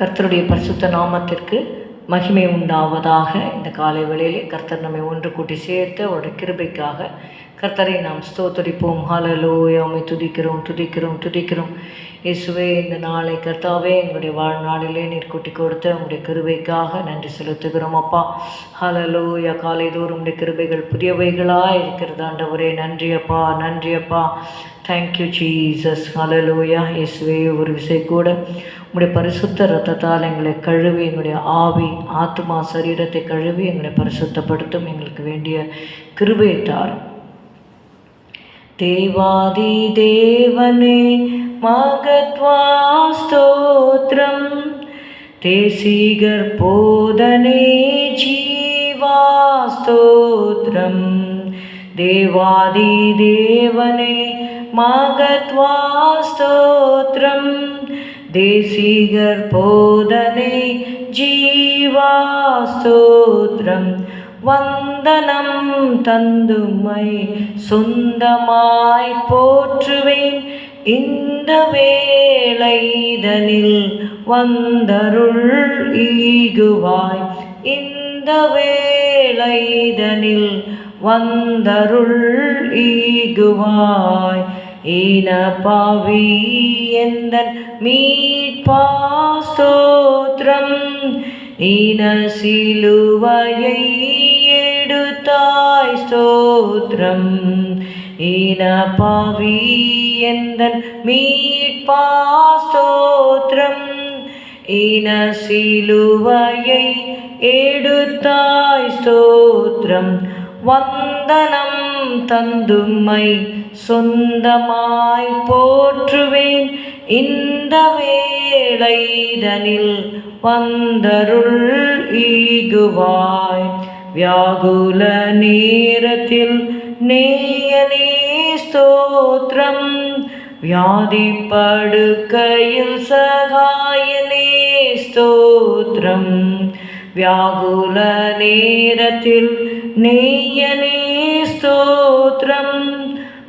கர்த்தருடைய பரிசுத்த நாமத்திற்கு மகிமை உண்டாவதாக. இந்த காலை வேளையிலே கர்த்தர் நம்மை ஒன்று கூட்டி சேர்த்து அவருடைய கிருபைக்காக கர்த்தரை நாம் ஸ்தோத்தரிப்போம். ஹalleluya உம்மை துதிக்கிறோம் துதிக்கிறோம் துதிக்கிறோம். இயேசுவே இந்த நாளை கர்த்தாவே எங்களுடைய வாழ்நாளிலே நீர் கூட்டி கொடுத்த உங்களுடைய கிருபைக்காக நன்றி செலுத்துகிறோம் அப்பா. ஹalleluya காலை தோறும் உடைய கிருபைகள் புதியவைகளாக இருக்கிறதாண்ட ஒரே நன்றி அப்பா. நன்றி அப்பா. தேங்க்யூ ஜீசஸ் ஹலலோயா இயேசுவே ஒரு விசை கூட உங்களுடைய பரிசுத்த ரத்தத்தால் எங்களை கழுவி எங்களுடைய ஆவி ஆத்மா சரீரத்தை கழுவி எங்களை பரிசுத்தப்படுத்தும் எங்களுக்கு வேண்டிய கிருபை தாரும். தேவாதி தேவனே மகத்வா ஸ்தோத்ரம் தேசிகர் போதனே ஜீவா ஸ்தோத்ரம் தேவாதி தேவனே மகத்வா ஸ்தோத்ரம் தேசிகர் போதனை ஜீவா ஸ்தோத்ரம் வந்தனம் தந்துமை சொந்தமாய் போற்றுவேன் இந்த வேளைதனில் வந்தருள் ஈகுவாய். இந்த வேளைதனில் வந்தருள் ஈகுவாய். ஈன பாவி எந்தன் மீட்பாஸ்தோத்ரம் ஈன சிலுவையை எடுத்தாய் ஸ்தோத்திரம். ஈன பாவி எந்தன் மீட்பாஸ்தோத்ரம் ஈன சிலுவையை எடுத்தாய் ஸ்தோத்ரம் வந்தனம் தந்துமை சொந்தமாய் போற்றுவேன். இந்த வேளைதனில் வந்தருள் ஈகுவாய். வியாகுல நேரத்தில் நேயனே ஸ்தோத்ரம் வியாதி படுக்கையில் சகாயனே ஸ்தோத்ரம் வியாகுல நேரத்தில் நெய்யனே ஸ்தோத்ரம்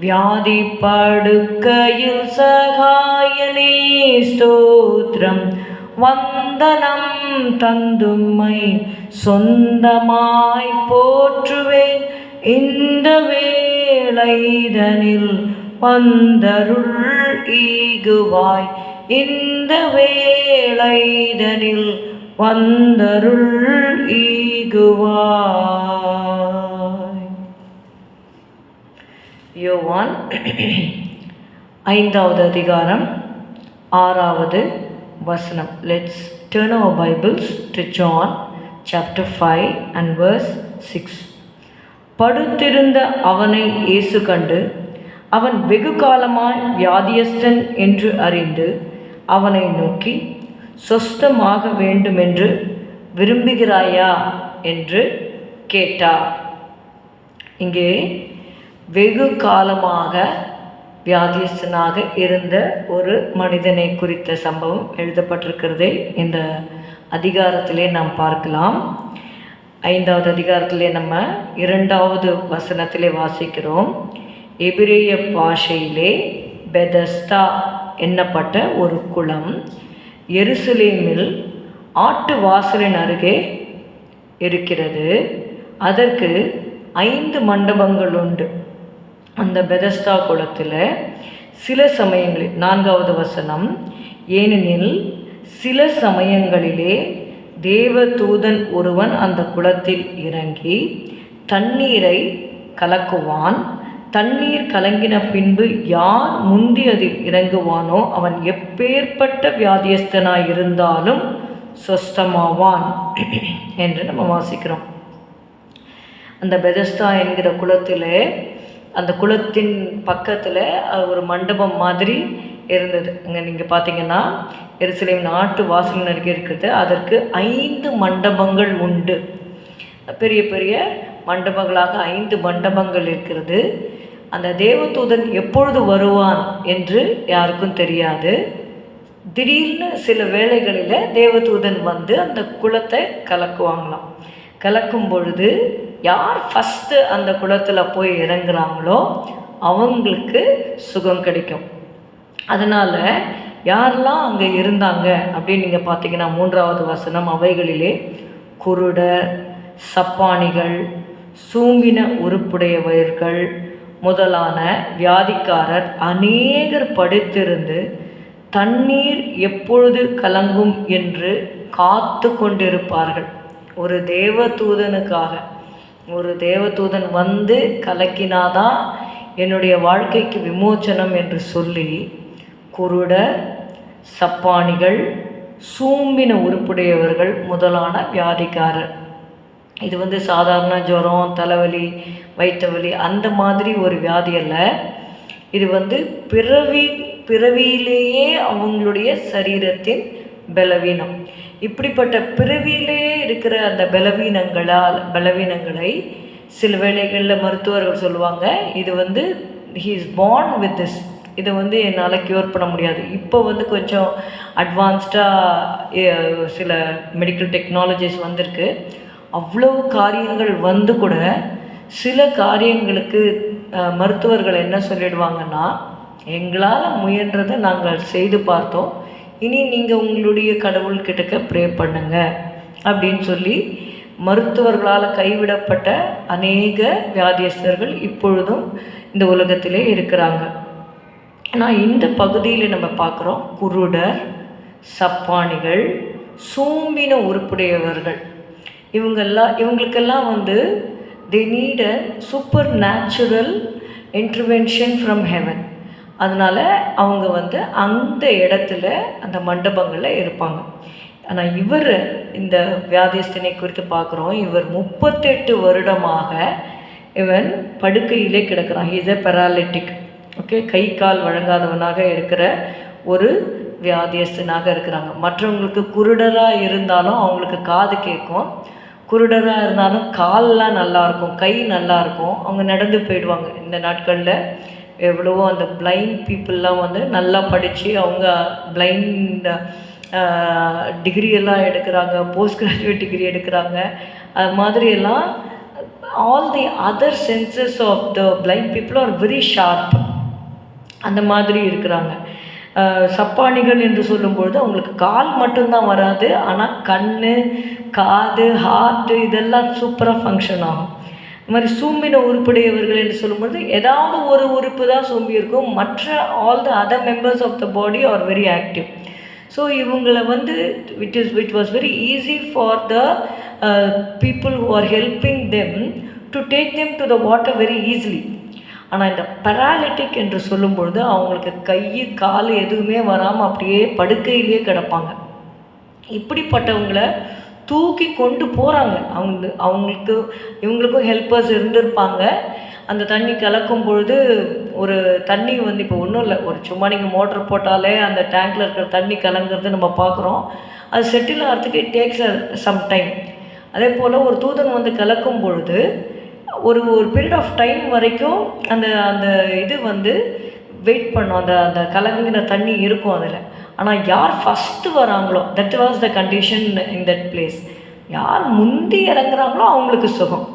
வியாதி படுக்கையில் சகாயனே ஸ்தோத்ரம் வந்தனம் தந்துமை சொந்தமாய் போற்றுவேன். இந்த வேளைதனில் வந்தருள் ஈகுவாய். இந்த வேளைதனில் வந்தருள் ஈகுவாய். யோவான் ஐந்தாவது அதிகாரம் ஆறாவது வசனம். Let's turn our Bibles to John chapter five and verse six படுத்திருந்த அவனை இயேசு கண்டு அவன் வெகு காலமாய் வியாதியஸ்தன் என்று அறிந்து அவனை நோக்கி சொஸ்தமாக வேண்டுமென்று விரும்புகிறாயா? என்று கேட்டார். இங்கே வெகு காலமாக வியாதியஸ்தனாக இருந்த ஒரு மனிதனை குறித்த சம்பவம் எழுதப்பட்டிருக்கிறதை. இந்த அதிகாரத்திலே நாம் பார்க்கலாம். ஐந்தாவது அதிகாரத்திலே நம்ம இரண்டாவது வசனத்திலே வாசிக்கிறோம். எபிரேய பாஷையிலே பெதஸ்தா என்னப்பட்ட ஒரு குளம். எருசலேமில் ஆட்டு வாசலின் அருகே இருக்கிறது. அதற்கு ஐந்து மண்டபங்கள் உண்டு அந்த பெதஸ்தா குளத்தில் சில சமயங்களில் நான்காவது வசனம் ஏனெனில் சில சமயங்களிலே தேவதூதன் ஒருவன் அந்த குளத்தில் இறங்கி தண்ணீரை கலக்குவான். தண்ணீர் கலங்கின பின்பு யார் முந்தி அதில் இறங்குவானோ அவன் எப்பேற்பட்ட வியாதியஸ்தனாய் இருந்தாலும் சொஸ்தமாவான். என்று நம்ம வாசிக்கிறோம். அந்த பெதஸ்தா என்கிற குளத்தில் அந்த குளத்தின் பக்கத்தில் ஒரு மண்டபம் மாதிரி இருந்தது. அங்கே நீங்கள் பார்த்தீங்கன்னா எருசலேம் நாட்டு வாசல் நடிகை இருக்கிறது. அதற்கு ஐந்து மண்டபங்கள் உண்டு. பெரிய பெரிய மண்டபங்களாக ஐந்து மண்டபங்கள் இருக்கிறது. அந்த தேவதூதன் எப்பொழுது வருவான் என்று யாருக்கும் தெரியாது. திடீர்னு சில வேளைகளில் தேவதூதன் வந்து அந்த குளத்தை கலக்குவாங்களாம். கலக்கும் பொழுது யார் ஃபஸ்ட்டு அந்த குளத்தில் போய் இறங்குறாங்களோ அவங்களுக்கு சுகம் கிடைக்கும். அதனால் யாரெல்லாம் அங்கே இருந்தாங்க அப்படின்னு நீங்கள் பார்த்தீங்கன்னா மூன்றாவது வசனம் அவைகளிலே குருடர் சப்பானிகள் சூம்பின உறுப்புடையவர்கள் முதலான வியாதிக்காரர் அநேகர் படுத்திருந்து தண்ணீர் எப்பொழுது கலங்கும் என்று காத்து கொண்டிருப்பார்கள். ஒரு தேவதூதனுக்காக. ஒரு தேவதூதன் வந்து கலக்கினாதான் என்னுடைய வாழ்க்கைக்கு விமோச்சனம் என்று சொல்லி குருட சப்பானிகள் சூம்பின உருப்புடையவர்கள் முதலான வியாதிக்காரர். இது வந்து சாதாரண ஜுரம் தலைவலி வயிற்று வலி அந்த மாதிரி ஒரு வியாதி அல்ல. இது வந்து பிறவி பிறவியிலேயே அவங்களுடைய சரீரத்தின் பலவீனம். இப்படிப்பட்ட பிறவியிலேயே இருக்கிற அந்த பலவீனங்களால் பலவீனங்களை சில வேளைகளில் மருத்துவர்கள் சொல்லுவாங்க இது வந்து he is born with this இதை வந்து என்னால் க்யூர் பண்ண முடியாது. இப்போ வந்து கொஞ்சம் அட்வான்ஸ்டாக சில மெடிக்கல் டெக்னாலஜிஸ் வந்திருக்கு. அவ்வளோ காரியங்கள் வந்து கூட சில காரியங்களுக்கு மருத்துவர்கள் என்ன சொல்லிடுவாங்கன்னா எங்களால் முயன்றதை நாங்கள் செய்து பார்த்தோம். இனி நீங்கள் உங்களுடைய கடவுள்கிட்டக்க ப்ரே பண்ணுங்க அப்படின்னு சொல்லி மருத்துவர்களால் கைவிடப்பட்ட அநேக வியாதியஸ்தர்கள் இப்பொழுதும் இந்த உலகத்திலே இருக்கிறாங்க. ஆனால் இந்த பகுதியில் நம்ம பார்க்குறோம் குருடர் சப்பானிகள் சூம்பின உருப்புடையவர்கள் இவங்கெல்லாம் இவங்களுக்கெல்லாம் வந்து they need a supernatural intervention from heaven அதனால் அவங்க வந்து அந்த இடத்துல அந்த மண்டபங்களில் இருப்பாங்க. ஆனால் இவர் இந்த வியாதிஸ்தனை குறித்து பார்க்குறோம் இவர் முப்பத்தெட்டு வருடமாக இவன் படுக்கையிலே கிடக்கிறான். He's a paralytic okay? கை கால் வழங்காதவனாக இருக்கிற ஒரு வியாதியஸ்தனாக இருக்கிறாங்க. மற்றவங்களுக்கு குருடராக இருந்தாலும் அவங்களுக்கு காது கேட்கும். குருடராக இருந்தாலும் கால்லாம் நல்லாயிருக்கும் கை நல்லா இருக்கும். அவங்க நடந்து போயிடுவாங்க. இந்த நாட்களில் எவ்வளவோ அந்த பிளைண்ட் பீப்புளெலாம் வந்து நல்லா படித்து அவங்க பிளைண்ட் டிகிரி எல்லாம் எடுக்கிறாங்க போஸ்ட் கிராஜுவேட் டிகிரி எடுக்கிறாங்க. அது மாதிரியெல்லாம் all the other senses of the blind people are very sharp அந்த மாதிரி இருக்கிறாங்க. சப்பானிகள் என்று சொல்லும்பொழுது அவங்களுக்கு கால் மட்டும்தான் வராது. ஆனால் கண் காது ஹார்ட்டு இதெல்லாம் சூப்பராக ஃபங்க்ஷன் ஆகும். இது மாதிரி சூம்பின உறுப்புடையவர்கள் என்று சொல்லும்பொழுது ஏதாவது ஒரு உறுப்பு தான் சூம்பி இருக்கும். மற்ற all the other members of the body are very active so இவங்களை வந்து it is it was very easy for the people who are helping them to take them to the water very easily ஆனால் இந்த பராலிட்டிக் என்று சொல்லும்பொழுது அவங்களுக்கு கை கால் எதுவுமே வராமல் அப்படியே படுக்கையிலேயே கிடப்பாங்க. இப்படிப்பட்டவங்களை தூக்கி கொண்டு போகிறாங்க அவங்க அவங்களுக்கு இவங்களுக்கும் ஹெல்ப்பர்ஸ் இருந்திருப்பாங்க. அந்த தண்ணி கலக்கும் பொழுது ஒரு தண்ணி வந்து இப்போ ஒன்றும் இல்லை ஒரு சும்மா நீங்கள் மோட்டர் போட்டாலே அந்த டேங்க்கில் இருக்கிற தண்ணி கலங்கிறது நம்ம பார்க்குறோம். அது செட்டில் ஆகிறதுக்கு இட் டேக்ஸ் சம் டைம் அதே போல் ஒரு தூதன் வந்து கலக்கும் பொழுது ஒரு ஒரு பீரியட் ஆஃப் டைம் வரைக்கும் அந்த அந்த இது வந்து வெயிட் பண்ணும். அந்த அந்த கலங்கின தண்ணி இருக்கும் அதில். ஆனால் யார் ஃபஸ்ட்டு வராங்களோ that was the condition in that place யார் முந்தி இறங்குறாங்களோ அவங்களுக்கு சுகம்.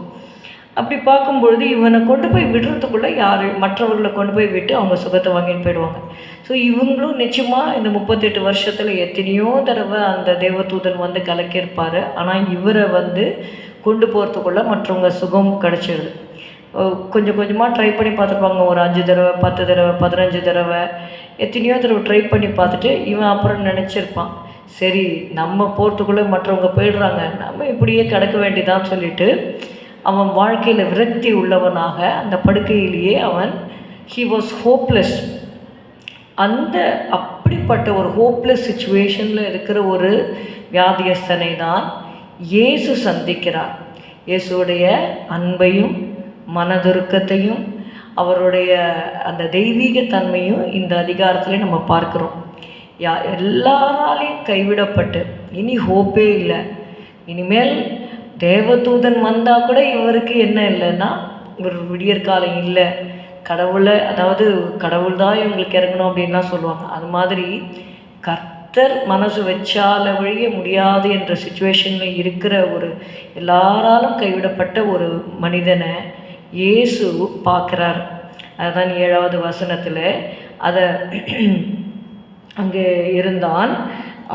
அப்படி பார்க்கும்பொழுது இவனை கொண்டு போய் விடுறதுக்குள்ளே யார் மற்றவர்களை கொண்டு போய் விட்டு அவங்க சுகத்தை வாங்கிட்டு போயிடுவாங்க. ஸோ இவங்களும் நிச்சயமாக இந்த முப்பத்தெட்டு வருஷத்தில் எத்தனையோ தடவை அந்த தேவதூதன் வந்து கலக்கியிருப்பார். ஆனால் இவரை வந்து கொண்டு போகிறதுக்குள்ளே மற்றவங்க சுகம் கிடச்சிடுது கொஞ்சம் கொஞ்சமாக ட்ரை பண்ணி பார்த்துருப்பாங்க ஒரு அஞ்சு தடவை பத்து தடவை பதினஞ்சு தடவை. எத்தனையோ தடவை ட்ரை பண்ணி பார்த்துட்டு இவன் அப்புறம் நினச்சிருப்பான். சரி நம்ம போகிறதுக்குள்ளே மற்றவங்க போயிடுறாங்க. நம்ம இப்படியே கிடக்க வேண்டியதான்னு சொல்லிட்டு அவன் வாழ்க்கையில் விரக்தி உள்ளவனாக அந்த படுக்கையிலேயே அவன் ஹி வாஸ் ஹோப்லெஸ் அந்த அப்படிப்பட்ட ஒரு ஹோப்லெஸ் சுச்சுவேஷனில் இருக்கிற ஒரு வியாதியஸ்தனை தான் இயேசு சந்திக்கிறார். இயேசுடைய அன்பையும் மனதுருக்கத்தையும் அவருடைய அந்த தெய்வீக தன்மையும் இந்த அதிகாரத்தில் நம்ம பார்க்குறோம். யா எல்லாராலையும் கைவிடப்பட்டு இனி ஹோப்பே இல்லை. இனிமேல் தேவதூதன் வந்தால் கூட இவருக்கு என்ன இல்லைன்னா இவர் விடியற்காலம் இல்லை. கடவுளை அதாவது கடவுள் தான் இவங்களுக்கு இறங்கணும் அப்படின்லாம் சொல்லுவாங்க. அது மாதிரி கர்த்த கர்த்தர் மனசு வச்சால ஒழிய முடியாது என்ற சுச்சுவேஷனில் இருக்கிற ஒரு எல்லாராலும் கைவிடப்பட்ட ஒரு மனிதனை இயேசு பார்க்குறார். அதுதான் ஏழாவது வசனத்தில். அதை அங்கே இருந்தான்.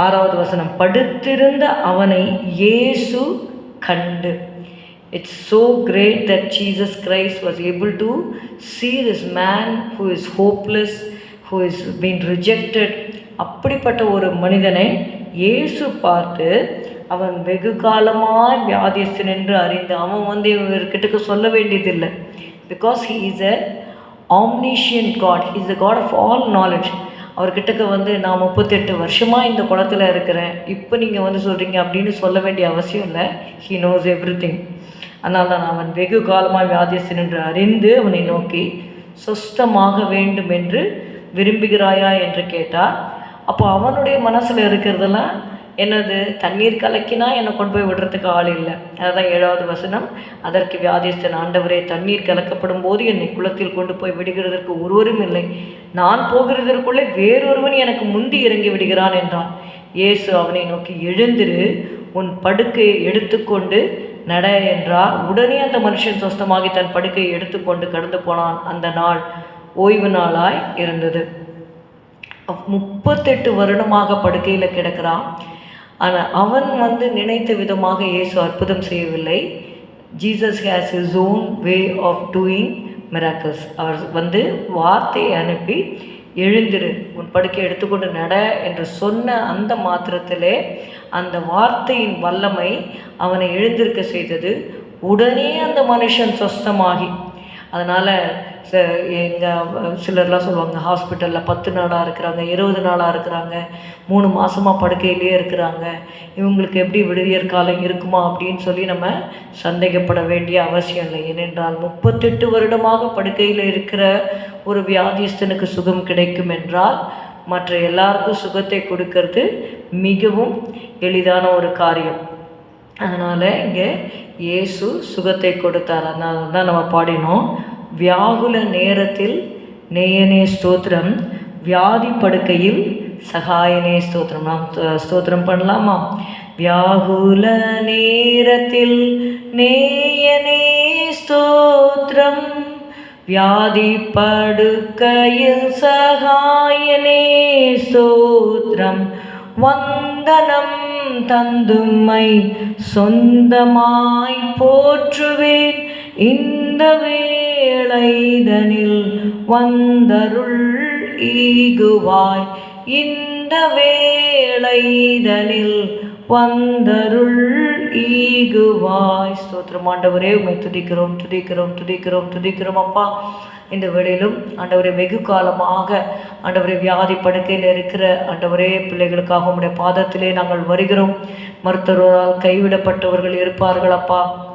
ஆறாவது வசனம் படுத்திருந்த அவனை இயேசு கண்டு. It's so great that Jesus Christ was able to see this man who is hopeless who is been rejected அப்படிப்பட்ட ஒரு மனிதனை இயேசு பார்த்து அவன் வெகு காலமாக வியாதியஸ்தன் என்று அறிந்து அவன் வந்து இவர்கிட்டக்கு சொல்ல வேண்டியதில்லை. Because he is a omniscient God he is the God of all knowledge அவர்கிட்டக்க வந்து நான் முப்பத்தெட்டு வருஷமாக இந்த குளத்தில் இருக்கிறேன். இப்போ நீங்கள் வந்து சொல்கிறீங்க அப்படின்னு சொல்ல வேண்டிய அவசியம் இல்லை. ஹீ நோஸ் எவ்ரி திங் அதனால் தான் அவன் வெகு காலமாக வியாதியஸ்தன் என்று அறிந்து அவனை நோக்கி சொஸ்தமாக வேண்டும் என்று விரும்புகிறாயா? என்று கேட்டால் அப்போ அவனுடைய மனசில் இருக்கிறதெல்லாம் என்னது? தண்ணீர் கலக்கினா என்னை கொண்டு போய் விடுறதுக்கு ஆள் இல்லை. அதுதான் ஏழாவது வசனம். அதற்கு வியாதிஸ்தன் ஆண்டவரே தண்ணீர் கலக்கப்படும் போது என்னை குளத்தில் கொண்டு போய் விடுகிறதற்கு ஒருவரும் இல்லை. நான் போகிறதற்குள்ளே வேறொருவன் எனக்கு முந்தி இறங்கி விடுகிறான் என்றான். இயேசு அவனை நோக்கி எழுந்திரு உன் படுக்கையை எடுத்துக்கொண்டு நட என்றார். உடனே அந்த மனுஷன் சொஸ்தமாகி தன் படுக்கையை எடுத்துக்கொண்டு கடந்து போனான். அந்த நாள் ஓய்வு நாளாய் இருந்தது. முப்பத்தெட்டு வருடமாக படுக்கையில் கிடக்கிறான். ஆனால் அவன் வந்து நினைத்த விதமாக இயேசு அற்புதம் செய்யவில்லை. Jesus has his own way of doing miracles அவர் வந்து வார்த்தையை அனுப்பி எழுந்திரு உன் படுக்கை எடுத்துக்கொண்டு நட என்று சொன்ன அந்த மாத்திரத்திலே அந்த வார்த்தையின் வல்லமை அவனை எழுந்திருக்க செய்தது. உடனே அந்த மனுஷன் சொஸ்தமாகி. அதனால் எங்கள் சிலர்லாம் சொல்லுவாங்க ஹாஸ்பிட்டலில் பத்து நாளாக இருக்கிறாங்க இருபது நாளாக இருக்கிறாங்க மூணு மாதமாக படுக்கையிலே இருக்கிறாங்க இவங்களுக்கு எப்படி விடுதியற் காலம் இருக்குமா அப்படின்னு சொல்லி நம்ம சந்தேகப்பட வேண்டிய அவசியம் இல்லை. ஏனென்றால் முப்பத்தெட்டு வருடமாக படுக்கையில் இருக்கிற ஒரு வியாதிஸ்தனுக்கு சுகம் கிடைக்கும் என்றால் மற்ற எல்லாருக்கும் சுகத்தை கொடுக்கறது மிகவும் எளிதான ஒரு காரியம். அதனால் இங்கே இயேசு சுகத்தை கொடுத்தார். அதனால தான் நம்ம பாடினோம். வியாகுல நேரத்தில் நேயனே ஸ்தோத்திரம் வியாதி படுக்கையில் சகாயனே ஸ்தோத்திரம். நாம் ஸ்தோத்திரம் பண்ணலாமா? வியாகுல நேரத்தில் நேயனே ஸ்தோத்திரம் வியாதி படுக்கையில் சகாயனே ஸ்தோத்திரம். வந்தனம் தந்துமை சொந்தமாய் போற்றுவேன் இந்த வேளைதனில் வந்தருள் ஈகுவாய். இந்த வேளைதனில் வந்தருள் ஈகுவாய். ஸ்தோத்திரம் ஆண்டவரே உண்மை துதிக்கிறோம் துதிக்கிறோம் துதிக்கிறோம் துதிக்கிறோம் அப்பா. இந்த வேளையிலும் ஆண்டவரை வெகு காலமாக ஆண்டவரை வியாதி படுக்கையில் இருக்கிற ஆண்டவரே பிள்ளைகளுக்காக உடைய பாதத்திலே நாங்கள் வருகிறோம். மருத்துவரால் கைவிடப்பட்டவர்கள் இருப்பார்கள் அப்பா.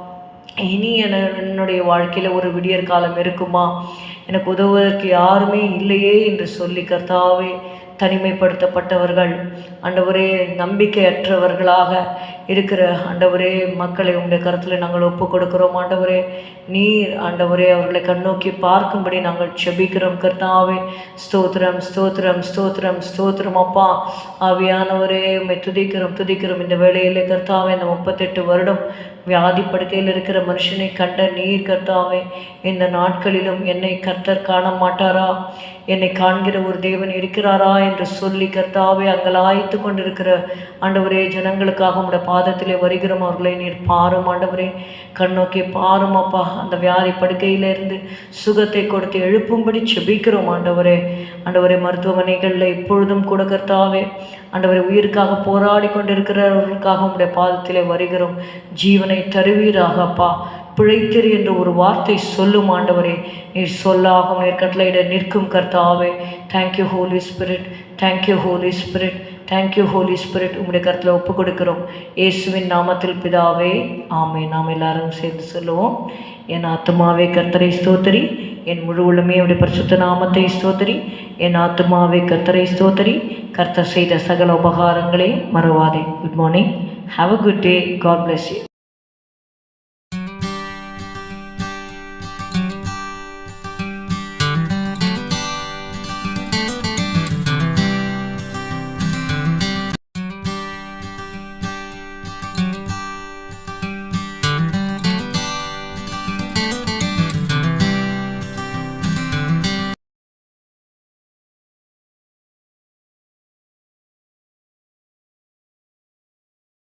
இனி என என்னுடைய வாழ்க்கையில் ஒரு விடியற் காலம் இருக்குமா? எனக்கு உதவுவதற்கு யாருமே இல்லையே என்று சொல்லி கர்த்தாவே தனிமைப்படுத்தப்பட்டவர்கள் ஆண்டவரே நம்பிக்கையற்றவர்களாக இருக்கிற ஆண்டவரே மக்களை உங்களுடைய கருத்தில் நாங்கள் ஒப்பு கொடுக்கிறோம் ஆண்டவரே நீர் ஆண்டவரே அவர்களை கண்ணோக்கி பார்க்கும்படி நாங்கள் செபிக்கிறோம் கர்த்தாவே ஸ்தோத்திரம் ஸ்தோத்திரம் ஸ்தோத்திரம் ஸ்தோத்திரம். அப்பா ஆவியானவரே உண்மை துதிக்கிறோம் துதிக்கிறோம். இந்த வேளையிலே கர்த்தாவே இந்த முப்பத்தெட்டு வருடம் வியாதி படுக்கையில் இருக்கிற மனுஷனை கண்ட நீர் கர்த்தாவே இந்த நாட்களிலும் என்னை கர்த்தர் காண மாட்டாரா? என்னை காண்கிற ஒரு தேவன் இருக்கிறாரா? என்று சொல்லி கர்த்தாவே அங்கலாய்த்து கொண்டிருக்கிற ஆண்டவரே ஜனங்களுக்காக உடைய பாதத்திலே வருகிறோம். அவர்களை நீர் பாரும் ஆண்டவரே. கண்ணோக்கி பாரும் அப்பா. அந்த வியாதி படுக்கையிலிருந்து சுகத்தை கொடுத்து எழுப்பும்படி செபிக்கிறோம் ஆண்டவரே. ஆண்டவரே மருத்துவமனைகளில் இப்பொழுதும் கூட கர்த்தாவே ஆண்டவரை உயிருக்காக போராடி கொண்டிருக்கிறவர்களுக்காக உடைய பாதத்திலே வருகிறோம். ஜீவனை தருவீராகப்பா பிழைத்தீர் என்ற ஒரு வார்த்தை சொல்லும் ஆண்டவரே. நீர் சொல்லாகும் நீர் கட்டளையிட நிற்கும் கர்த்தாவே. Thank you Holy Spirit thank you Holy Spirit thank you Holy Spirit உங்களுடைய கருத்தில் ஒப்பு கொடுக்கிறோம் இயேசுவின் நாமத்தில் பிதாவே ஆமே நாம் எல்லாரும் சேர்ந்து சொல்லுவோம். என் ஆத்மாவே கர்த்தரை ஸ்தோத்திரி. என் முழு உள்ளமே அவருடைய பரிசுத்த நாமத்தை ஸ்தோத்திரி. என் ஆத்மாவே கர்த்தரை ஸ்தோத்திரி. கர்த்தர் செய்த சகல உபகாரங்களே மறவாதே. Good morning have a good day God bless you